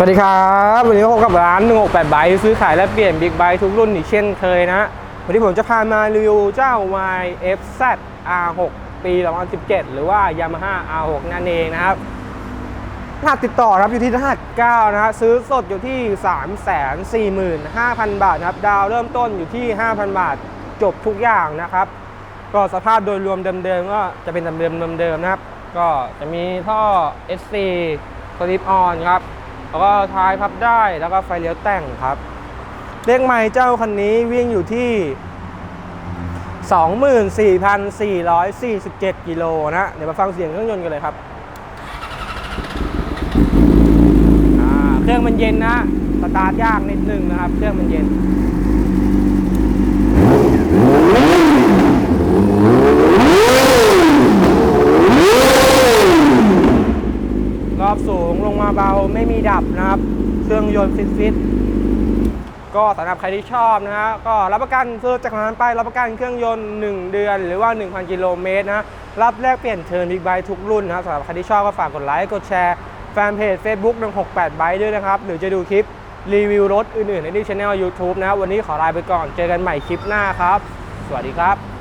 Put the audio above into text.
สวัสดีครับ วันนี้พบกับร้าน 168ไบซื้อขายและเปลี่ยนบิ๊กไบทุกรุ่นอีกเช่นเคยนะ วันนี้ผมจะพามารีวิวเจ้า YFZ R6 ปี 2017 หรือว่า Yamaha R6 นั่นเองนะครับรหัสติดต่อครับอยู่ที่รหัส9นะฮะซื้อสดอยู่ที่ 345,000 บาทนะครับ ดาวเริ่มต้นอยู่ที่ 5,000 บาทจบทุกอย่างนะครับ ก็สภาพโดยรวมเดิมๆก็จะเป็นเดิมๆเดิมๆนะครับ ก็จะมีท่อ SC สลิปออนครับ แล้วก็ท้ายพับได้แล้วก็ไฟเลี้ยวแต่งครับ เลขใหม่เจ้าคันนี้วิ่งอยู่ที่ 24,447 กิโลนะ เดี๋ยวมาฟังเสียงเครื่องยนต์กันเลยครับเครื่องมันเย็นนะ สตาร์ทยากนิดนึงนะครับ เครื่องมันเย็น รอบสูงลงมาเบาไม่มีดับนะครับ เครื่องยนต์ฟิตๆก็สำหรับใครที่ชอบนะฮะก็รับประกันซื้อจากร้านไปรับประกันเครื่องยนต์ 1 เดือน หรือว่า 1,000 กิโลเมตรนะรับแลกเปลี่ยนเทิร์นบิ๊กไบค์ทุกรุ่นนะครับสำหรับใครที่ชอบก็ฝากกดไลค์กดแชร์แฟนเพจ Facebook 168ไบค์ด้วยนะครับ หรือจะดูคลิปรีวิวรถอื่นๆในที่ช anel YouTube นะ วันนี้ขอลาไปก่อนเจอกันใหม่คลิปหน้าครับ สวัสดีครับ